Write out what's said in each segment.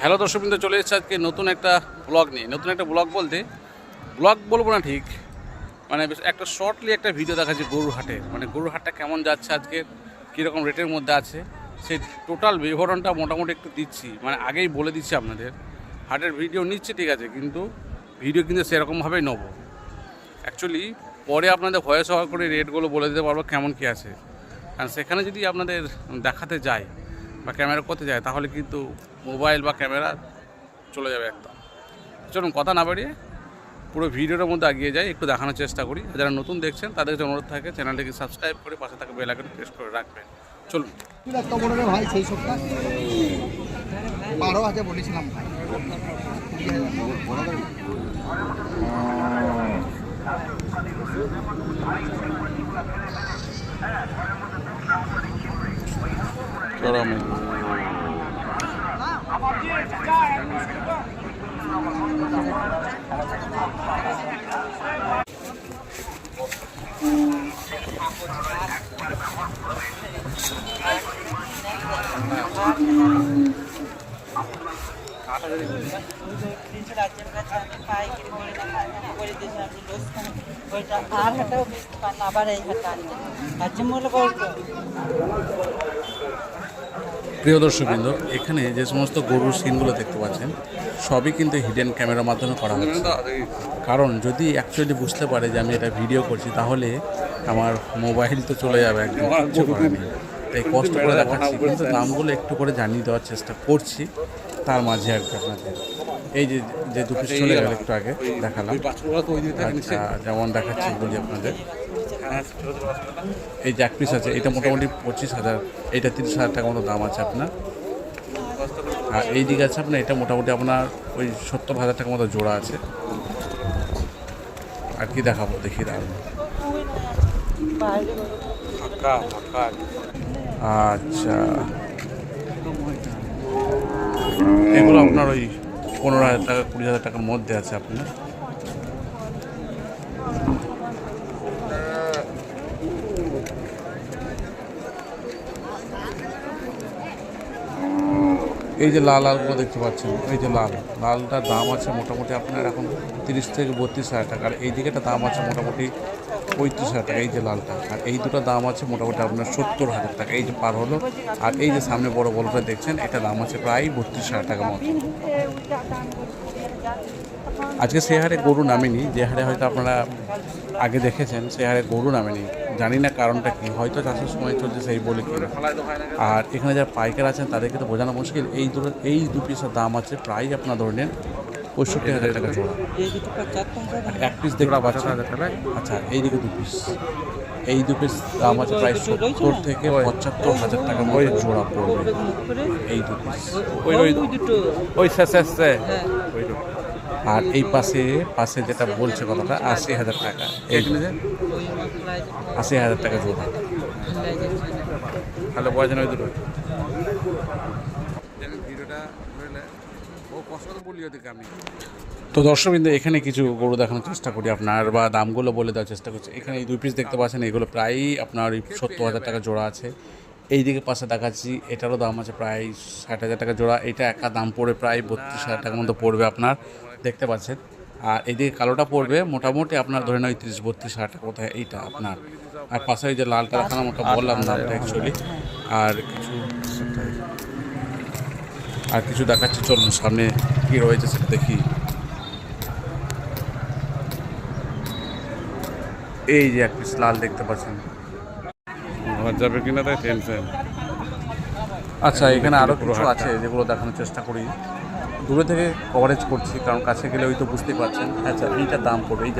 Hello দর্শকবৃন্দ, চলে এসেছে আজকে নতুন একটা ব্লগ নিয়ে। নতুন একটা ব্লগ বলতে, ব্লগ বলব না ঠিক মানে একটা শর্টলি একটা ভিডিও দেখাচ্ছে গরুর হাটে। মানে গরুর হাটটা কেমন যাচ্ছে আজকে, কীরকম রেটের মধ্যে আছে সেই টোটাল বিবরণটা মোটামুটি একটু দিচ্ছি। মানে আগেই বলে দিচ্ছি আপনাদের, হাটের ভিডিও নিচ্ছে ঠিক আছে, কিন্তু ভিডিও কিন্তু সেরকমভাবেই নেব। অ্যাকচুয়ালি পরে আপনাদের ভয়েস ওভার করে রেটগুলো বলে দিতে পারব কেমন কী আছে। কারণ সেখানে যদি আপনাদের দেখাতে যায় বা ক্যামেরা করতে যায়, তাহলে কিন্তু মোবাইল বা ক্যামেরা চলে যাবে একদম। চলুন কথা না বাড়িয়ে পুরো ভিডিওটার মধ্যে এগিয়ে যাই, একটু দেখানোর চেষ্টা করি। যারা নতুন দেখছেন, তাদের কাছে অনুরোধ থাকে, চ্যানেলটিকে সাবস্ক্রাইব করে পাশে থাকা বেল আইকন প্রেস করে রাখবেন। চলুন। গরমে আর হাটাও বেচতে পার না আবার এই হাটা আনতে রাজ্য মূল্য বলতো প্রিয় দর্শকবৃন্দ, এখানে যে সমস্ত গরুর সিনগুলো দেখতে পাচ্ছেন, সবই কিন্তু হিডেন ক্যামেরার মাধ্যমে করা হচ্ছে। কারণ যদি অ্যাকচুয়ালি বুঝতে পারে যে আমি এটা ভিডিও করছি, তাহলে আমার মোবাইল তো চলে যাবে একদম। তাই কষ্ট করে দেখাচ্ছি, কিন্তু দামগুলো একটু করে জানিয়ে দেওয়ার চেষ্টা করছি, তার মাঝে আর কি আপনাদের। এই যে যে দু পিস চলে গেল একটু আগে, দেখালাম। আচ্ছা যেমন দেখাচ্ছি বলি আপনাদের। এই যে এক পিস আছে, এটা মোটামুটি পঁচিশ হাজার। এইটা তিরিশ হাজার টাকা মতো দাম আছে আপনার। আর এই দিকে আছে আপনার, এটা মোটামুটি আপনার ওই সত্তর হাজার টাকা মতো জোড়া আছে। আর কি দেখাবো, দেখি দাঁড়ান। আচ্ছা। এগুলো আপনার ওই পনেরো হাজার টাকা, কুড়ি হাজার টাকার মধ্যে আছে আপনার। এই যে লাল লালগুলো দেখতে পাচ্ছেন, এই যে লাল। লালটার দাম আছে মোটামুটি আপনার এখন তিরিশ থেকে বত্রিশ হাজার টাকা, আর এই দিকেটা দাম আছে মোটামুটি পঁয়ত্রিশ হাজার টাকা, এই যে লালটা। আর এই দুটো দাম আছে মোটামুটি আপনার সত্তর হাজার টাকা, এই যে পার হলো। আর এই যে সামনে বড় বড়টা দেখছেন, এটা দাম আছে প্রায় বত্রিশ হাজার টাকা মতো। আজকে সে হারে গরু নামেনি, যে হারে হয়তো আপনারা আগে দেখেছেন, সে হারে গরু নামেনি। জানি না কারণটা কি হয়তো চাষের সময় চলছে সেই বলে কি। আর এখানে যারা পাইকার আছেন তাদেরকে তো বোঝানো মুশকিল এই দুটো এই দু পিসের দাম আছে প্রায় আপনার ধরে নেন পঁয়ষট্টি হাজার টাকা জোড়া। এক পিস দেখতে পাচ্ছেন? আচ্ছা এইদিকে দু পিস। এই দু পিস দাম আছে প্রায় সত্তর থেকে পঁচাত্তর হাজার টাকা মধ্যে জোড়া পড়বে। এই দু পিস। ওই ওই। দুটো ওই হ্যাঁ আর এই পাশে পাশে যেটা বলছে কথাটা আশি হাজার টাকা। এই আশি হাজার টাকা জোড়া। তাহলে বয়স ওই দুটো তো দর্শকবৃন্দ এখানে কিছু গরু দেখানোর চেষ্টা করি আপনার বা দামগুলো বলে দেওয়ার চেষ্টা করছি। এখানে এই দুই পিস দেখতে পাচ্ছেন এগুলো প্রায়ই আপনার ওই সত্তর হাজার টাকা জোড়া আছে। এই দিকে পাশে দেখাচ্ছি এটারও দাম আছে প্রায় ষাট হাজার টাকা জোড়া। এটা একা দাম পড়ে প্রায় বত্রিশ হাজার টাকার মতো পড়বে আপনার। দেখতে পাচ্ছেন আর এইদিকে কালোটা পড়বে মোটামুটি আপনার ধরে ওই তিরিশ বত্রিশ হাজার টাকা কোথায় এইটা আপনার। আর পাশে যে লালটা দেখানো মোটা বললাম দামটা অ্যাকচুয়ালি আর কিছু আর কিছু দেখাচ্ছি চলুন সামনে কি রয়েছে সেটা দেখি। এই যে এক পিস লাল দেখতে পাচ্ছেন। ঘর যাবে কিনা তাই টেনশন আচ্ছা এখানে আরও কিছু আছে যেগুলো দেখানোর চেষ্টা করি। দূরে থেকে কভারেজ করছি কারণ কাছে গেলে ওই তো বুঝতেই পারছেন। আচ্ছা এইটার দাম পড়বে এই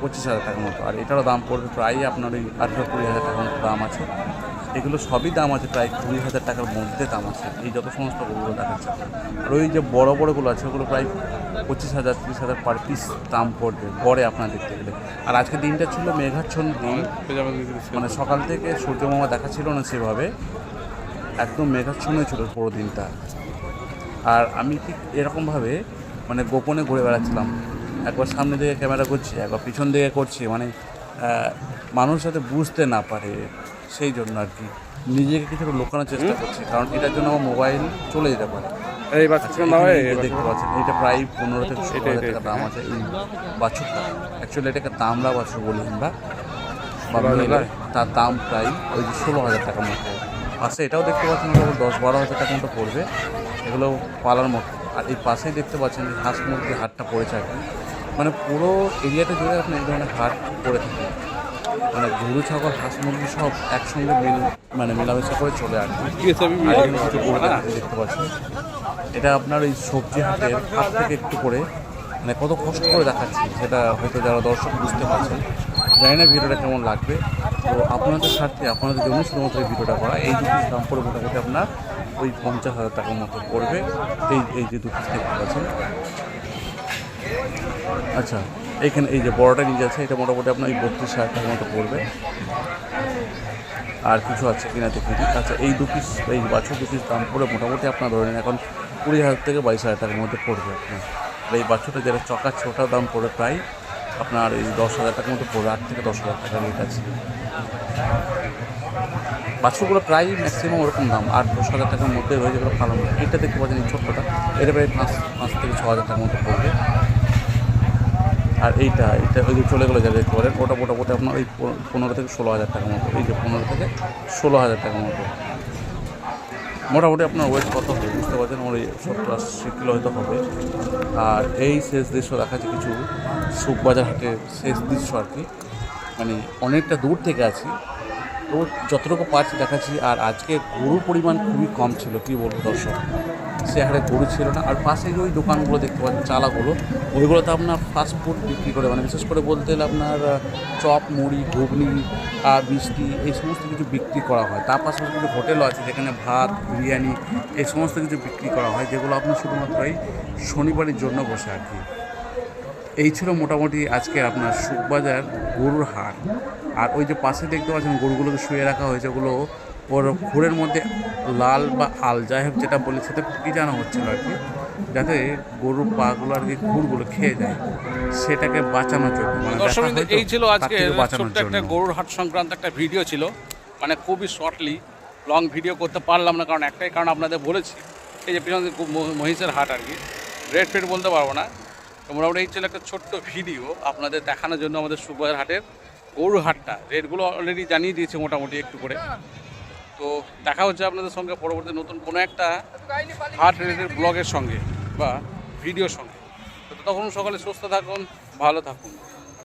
পঁচিশ হাজার টাকার মতো। আর এটারও দাম পড়বে প্রায় আপনার ওই আঠেরো কুড়ি হাজার টাকার মতো দাম আছে। এগুলো সবই দাম আছে প্রায় কুড়ি হাজার টাকার মধ্যে দাম আছে। এই যত সমস্ত গরুগুলো দেখাচ্ছে। আর ওই যে বড় বড়গুলো আছে ওগুলো প্রায় পঁচিশ হাজার তিরিশ হাজার পার পিস দাম পড়বে পরে আপনার দেখতে গেলে। আর আজকে দিনটা ছিল মেঘাচ্ছন্ন দিন। মানে সকাল থেকে সূর্য মামা দেখা ছিল না সেভাবে। একদম মেঘাচ্ছন্ন ছিল পুরো দিনটা আর আমি ঠিক এরকমভাবে মানে গোপনে ঘুরে বেড়াচ্ছিলাম। একবার সামনে দিকে ক্যামেরা করছি একবার পিছন দিকে করছি মানে মানুষ যাতে বুঝতে না পারে সেই জন্য আর কি। নিজেকে কিছুটা লুকানোর চেষ্টা করছি কারণ এটার জন্য আমার মোবাইল চলে যেতে পারে। এই আচ্ছা, দেখতে পাচ্ছেন এটা প্রায় পনেরো থেকে ষোলো হাজার টাকা দাম আছে এই বাছুরটা। অ্যাকচুয়ালি এটাকে তামলা বাছুর বলি আমরা। তার দাম প্রায় ওই যে ষোলো হাজার টাকার মতো। পাশে এটাও দেখতে পাচ্ছেন ওটা দশ বারো হাজার টাকা মতো পড়বে। এগুলো পালার মতো। আর এই পাশেই দেখতে পাচ্ছেন যে হাঁস মুরগির হাটটা পড়েছে আর মানে পুরো এরিয়াটা জুড়ে আপনি এই ধরনের হাট পড়ে থাকে। মানে গরু, ছাগল, হাঁস, মুরগি সব একসঙ্গে মিল মানে মেলামেশা করে চলে আসবে দেখতে পাচ্ছেন। এটা আপনার এই সবজি হাটের হাট থেকে একটু করে মানে কত কষ্ট করে দেখাচ্ছি, সেটা হয়তো যারা দর্শক বুঝতে পারছেন। জানি না ভিডিওটা কেমন লাগবে। তো আপনাদের স্বার্থে আপনাদের জন্য শুধুমাত্র এই ভিডিওটা করা। এই দু পিস দাম পড়ে মোটামুটি আপনার ওই পঞ্চাশ হাজার টাকার মতো পড়বে। এই এই যে দু পিস দেখতে পাচ্ছেন আচ্ছা এখানে এই যে বড়টা নিজে যাচ্ছে এটা মোটামুটি আপনার এই বত্রিশ হাজার টাকার মতো পড়বে। আর কিছু আছে কিনা দেখে আচ্ছা এই দু পিস এই বাছুর দু পিস দাম পড়ে মোটামুটি আপনার ধরে নিন এখন কুড়ি হাজার থেকে বাইশ হাজার টাকার মধ্যে পড়বে আপনার। এই বাছুরটা যেটা চকাচ্ছে ওটার দাম পড়ে প্রায় আপনার এই দশ হাজার টাকার মতো পড়বে আট থেকে দশ হাজার টাকা রেট আছে বাছুরগুলো প্রায় ম্যাক্সিমাম ওরকম দাম, আট দশ হাজার টাকার মধ্যে রয়ে যেগুলো ভালো এটা দেখতে পাচ্ছেন এই ছোট্টটা। এটা প্রায় পাঁচ পাঁচ থেকে ছ হাজার টাকার মতো পড়বে। আর এইটা এটা ওই যে চলে গেলো যা দেখতে পারেন ওটা মোটামুটি আপনার ওই পনেরো থেকে ষোলো হাজার টাকার মতো। এই যে পনেরো থেকে ষোলো হাজার টাকার মতো। মোটামুটি আপনার ওয়েট কত হবে? বুঝতে পারছেন, আমার এই সবটা কিলো হয়তো হবে। আর এই শেষ দৃশ্য দেখাচ্ছে কিছু সুখবাজার হাটের শেষ দৃশ্য আর কি। মানে অনেকটা দূর থেকে আছি। তো যতটুকু পারছি দেখাচ্ছি। আর আজকে গরুর পরিমাণ খুবই কম ছিল, কি বলব দর্শক? সে হারে গরু ছিল না। আর পাশে যে ওই দোকানগুলো দেখতে পাচ্ছেন, চালাগুলো। ওইগুলোতে আপনার ফাস্ট ফুড বিক্রি করে মানে বিশেষ করে বলতে গেলে আপনার চপ, মুড়ি, ঘুগনি মিষ্টি এই সমস্ত কিছু বিক্রি করা হয়। তার পাশাপাশি কিছু হোটেলও আছে, যেখানে ভাত, বিরিয়ানি এই সমস্ত কিছু বিক্রি করা হয়, যেগুলো আপনার শুধুমাত্র এই শনিবারের জন্য বসে আর কি। এই ছিল মোটামুটি আজকে আপনার সুখবাজার গরুর হাট। আর ওই যে পাশে দেখতে পাচ্ছেন গরুগুলোকে শুয়ে রাখা হয়েছে, ওগুলো ওর খুরের মধ্যে লাল বা আল যাই হোক যেটা বলে সেটা কি জানা হচ্ছিল আর কি যাতে গরুর পাগুলো আর কি খুরগুলো খেয়ে যায় সেটাকে বাঁচানোর জন্য মানে এই ছিল আজকে ছোট্ট একটা গরুর হাট সংক্রান্ত একটা ভিডিও ছিল মানে খুবই শর্টলি লং ভিডিও করতে পারলাম না কারণ একটাই কারণ আপনাদের বলেছি এই যে পিছনে মহিষের হাট আর কি রেড ফেড বলতে পারব না তো মোটামুটি এই ছিল একটা ছোট্ট ভিডিও আপনাদের দেখানোর জন্য আমাদের সুখবাজার হাটের গরুর হাটটা রেটগুলো অলরেডি জানিয়ে দিয়েছে মোটামুটি একটু করে। তো দেখা হচ্ছে আপনাদের সঙ্গে পরবর্তী নতুন কোনো একটা হার্ট রিলেটেড ব্লগের সঙ্গে বা ভিডিওর সঙ্গে। তো তখন সকালে সুস্থ থাকুন, ভালো থাকুন।